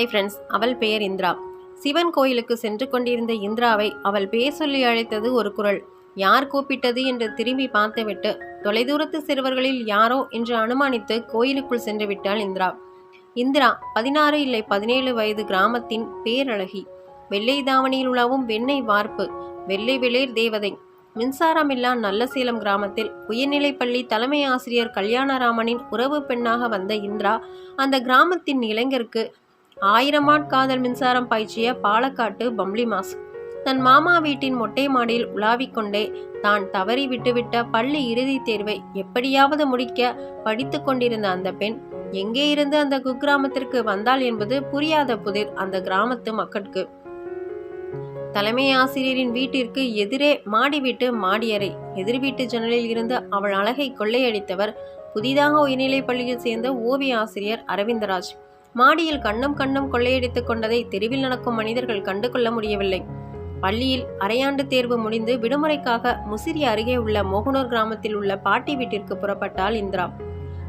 Hi friends அவள் பெயர் இந்திரா. சிவன் கோயிலுக்கு சென்று கொண்டிருந்த இந்திராவை அவள் பேர் சொல்லி அழைத்தது ஒரு குரல். யார் கூப்பிட்டது என்று திரும்பி பார்த்துவிட்டு தொலைதூரத்து சிறுவர்களில் யாரோ என்று அனுமானித்து கோயிலுக்குள் சென்று விட்டாள் இந்திரா. இந்திரா பதினாறு இல்லை பதினேழு வயது கிராமத்தின் பேரழகி. வெள்ளை தாவணியில் உலாவும் வெண்ணெய் வார்ப்பு வெள்ளை வெளிர் தேவதை. மின்சாரமில்லா நல்லசேலம் கிராமத்தில் உயர்நிலைப்பள்ளி தலைமை ஆசிரியர் கல்யாணராமனின் உறவு பெண்ணாக வந்த இந்திரா அந்த கிராமத்தின் இளைஞருக்கு ஆயிரமாட் காதல் மின்சாரம் பாய்ச்சிய பாலக்காட்டு பம்ளி மாஸ் தன் மாமா வீட்டின் மொட்டை மாடியில் உலாவிக்கொண்டே தான் தவறி விட்டுவிட்ட பள்ளி இறுதித் தேர்வை எப்படியாவது முடிக்க படித்து கொண்டிருந்த அந்த பெண் எங்கே இருந்து அந்த குக்கிராமத்திற்கு வந்தாள் என்பது புரியாத புதிர் அந்த கிராமத்து மக்களுக்கு தலைமை ஆசிரியரின் வீட்டிற்கு எதிரே மாடி வீட்டு மாடியறை எதிர் வீட்டு ஜன்னலில் இருந்து அவள் அழகை கொள்ளையடித்தவர் புதிதாக உயர்நிலைப் பள்ளியில் சேர்ந்த ஓவிய ஆசிரியர் அரவிந்தராஜ். மாடியில் கண்ணம் கண்ணம் கொள்ளையடித்துக் கொண்டதை தெருவில் நடக்கும் மனிதர்கள் கண்டு கொள்ள முடியவில்லை. பள்ளியில் அரையாண்டு தேர்வு முடிந்து விடுமுறைக்காக முசிறி அருகே உள்ள மோகனூர் கிராமத்தில் உள்ள பாட்டி வீட்டிற்கு புறப்பட்டாள் இந்திரா.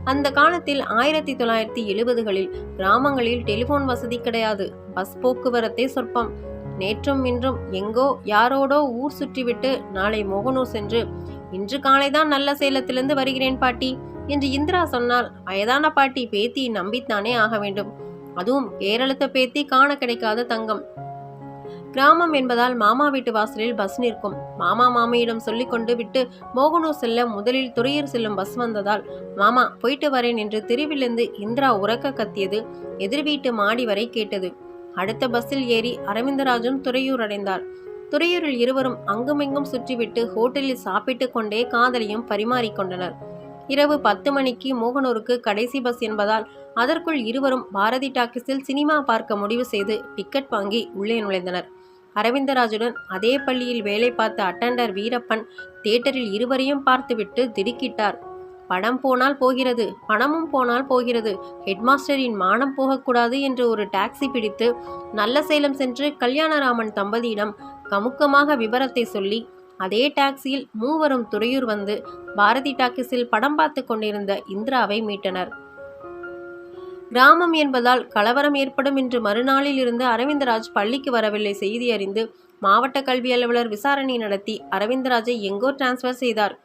அந்த காலத்தில் ஆயிரத்தி தொள்ளாயிரத்தி எழுபதுகளில் கிராமங்களில் டெலிபோன் வசதி கிடையாது. பஸ் போக்குவரத்தே சொற்பம். நேற்றும் இன்றும் எங்கோ யாரோடோ ஊர் சுற்றிவிட்டு நாளை மோகனூர் சென்று இன்று காலைதான் நல்ல சேலத்திலிருந்து வருகிறேன் பாட்டி. என்று இந்திரா சொன்னால் வயதான பாட்டி பேத்தி நம்பித்தானே ஆக வேண்டும். அதுவும் கேரளத்த பேத்தி காண கிடைக்காத தங்கம். கிராமம் என்பதால் மாமா வீட்டு வாசலில் பஸ் நிற்கும். மாமா மாமியிடம் சொல்லிக்கொண்டு விட்டு மோகனூர் செல்ல முதலில் துறையூர் செல்லும் பஸ் வந்ததால் மாமா போயிட்டு வரேன் என்று தெருவிலிருந்து இந்திரா உறக்க கத்தியது எதிர் வீட்டு மாடி வரை கேட்டது. அடுத்த பஸ்ஸில் ஏறி அரவிந்தராஜும் துறையூர் அடைந்தார். துறையூரில் இருவரும் அங்குமிங்கும் சுற்றிவிட்டு ஹோட்டலில் சாப்பிட்டு கொண்டே காதலையும் பரிமாறிக்கொண்டனர் இரவு பத்து மணிக்கு மோகனூருக்கு கடைசி பஸ் என்பதால் அதற்குள் இருவரும் பாரதி டாக்கீஸில் சினிமா பார்க்க முடிவு செய்து டிக்கெட் வாங்கி உள்ளே நுழைந்தனர். அரவிந்தராஜுடன் அதே பள்ளியில் வேலை பார்த்த அட்டண்டர் வீரப்பன் தியேட்டரில் இருவரையும் பார்த்துவிட்டு திடுக்கிட்டார். படம் போனால் போகிறது பணமும் போனால் போகிறது ஹெட்மாஸ்டரின் மானம் போகக்கூடாது என்று ஒரு டாக்ஸி பிடித்து நல்ல சேலம் சென்று கல்யாணராமன் தம்பதியிடம் கமுக்கமாக விவரத்தை சொல்லி அதே டாக்ஸியில் மூவரும் துறையூர் வந்து பாரதி டாக்ஸில் படம் பார்த்து கொண்டிருந்த இந்திராவை மீட்டனர். கிராமம் என்பதால் கலவரம் ஏற்படும் என்று மறுநாளில் இருந்து அரவிந்தராஜ் பள்ளிக்கு வரவில்லை. செய்தி அறிந்து மாவட்ட கல்வி அலுவலர் விசாரணை நடத்தி அரவிந்தராஜை எங்கோ டிரான்ஸ்ஃபர் செய்தார்.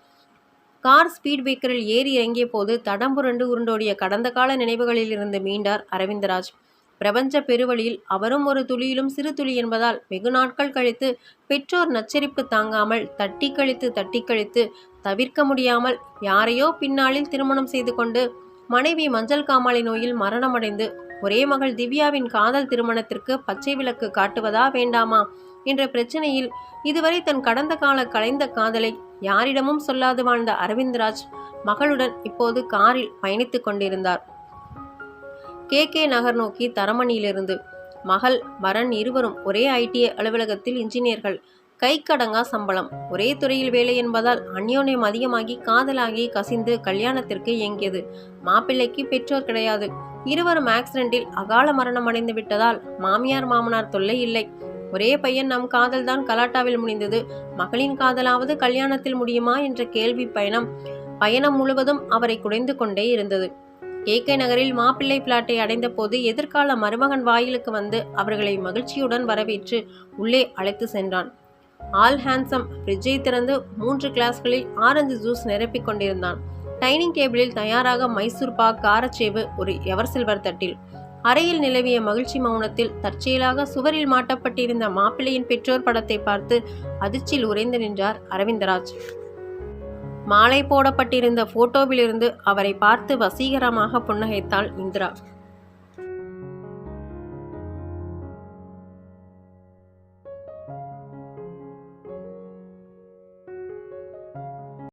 கார் ஸ்பீட் பிரேக்கரில் ஏறி இறங்கிய போது தடம்புரண்டு உருண்டோடிய கடந்த கால நினைவுகளில் இருந்து மீண்டார் அரவிந்தராஜ். பிரபஞ்ச பெருவழியில் அவரும் ஒரு துளியிலும் சிறு துளி என்பதால் வெகு நாட்கள் கழித்து பெற்றோர் நச்சரிப்பு தாங்காமல் தட்டி கழித்து தட்டி கழித்து தவிர்க்க முடியாமல் யாரையோ பின்னாளில் திருமணம் செய்து கொண்டு மனைவி மஞ்சள் காமாலை நோயில் மரணமடைந்து ஒரே மகள் திவ்யாவின் காதல் திருமணத்திற்கு பச்சை விளக்கு காட்டுவதா வேண்டாமா என்ற பிரச்சனையில் இதுவரை தன் கடந்த கால கலைந்த காதலை யாரிடமும் சொல்லாது வாழ்ந்த அரவிந்த்ராஜ் மகளுடன் இப்போது காரில் பயணித்துக் கொண்டிருந்தார். கே. கே. நகர் நோக்கி தரமணியிலிருந்து. மகள் வரன் இருவரும் ஒரே ஐடி அலுவலகத்தில் இன்ஜினியர்கள். கைக்கடங்கா சம்பளம். ஒரே துறையில் வேலை என்பதால் அந்யோன்யம் அதிகமாகி காதலாகி கசிந்து கல்யாணத்திற்கு இயங்கியது மாப்பிள்ளைக்கு பெற்றோர் கிடையாது. இருவரும் ஆக்சிடென்டில் அகால மரணம் அடைந்து விட்டதால் மாமியார் மாமனார் தொல்லை இல்லை. ஒரே பையன் நம் காதல் தான் கலாட்டாவில் முடிந்தது மகளின் காதலாவது கல்யாணத்தில் முடியுமா என்ற கேள்வி பயணம் பயணம் முழுவதும் அவரை குடைந்து கொண்டே இருந்தது. கே நகரில் மாப்பிள்ளை பிளாட்டை அடைந்த போது எதிர்கால மருமகன் வாயிலுக்கு வந்து அவர்களை மகிழ்ச்சியுடன் வரவேற்று உள்ளே அழைத்து சென்றான். ஆல் ஹேண்ட்ஸம் ஃப்ரிட்ஜை திறந்து மூன்று கிளாஸ்களில் ஆரஞ்சு ஜூஸ் நிரப்பிக் கொண்டிருந்தான். டைனிங் டேபிளில் தயாராக மைசூர் பாக் காரச்சேவு ஒரு எவர் சில்வர் தட்டில். அறையில் நிலவிய மகிழ்ச்சி மௌனத்தில் தற்செயலாக சுவரில் மாட்டப்பட்டிருந்த மாப்பிள்ளையின் பெற்றோர் படத்தை பார்த்து அதிர்ச்சியில் உறைந்து நின்றார் அரவிந்தராஜ். மாலை போடப்பட்டிருந்த போட்டோவிலிருந்து அவரை பார்த்து வசீகரமாக புன்னகைத்தாள் இந்திரா.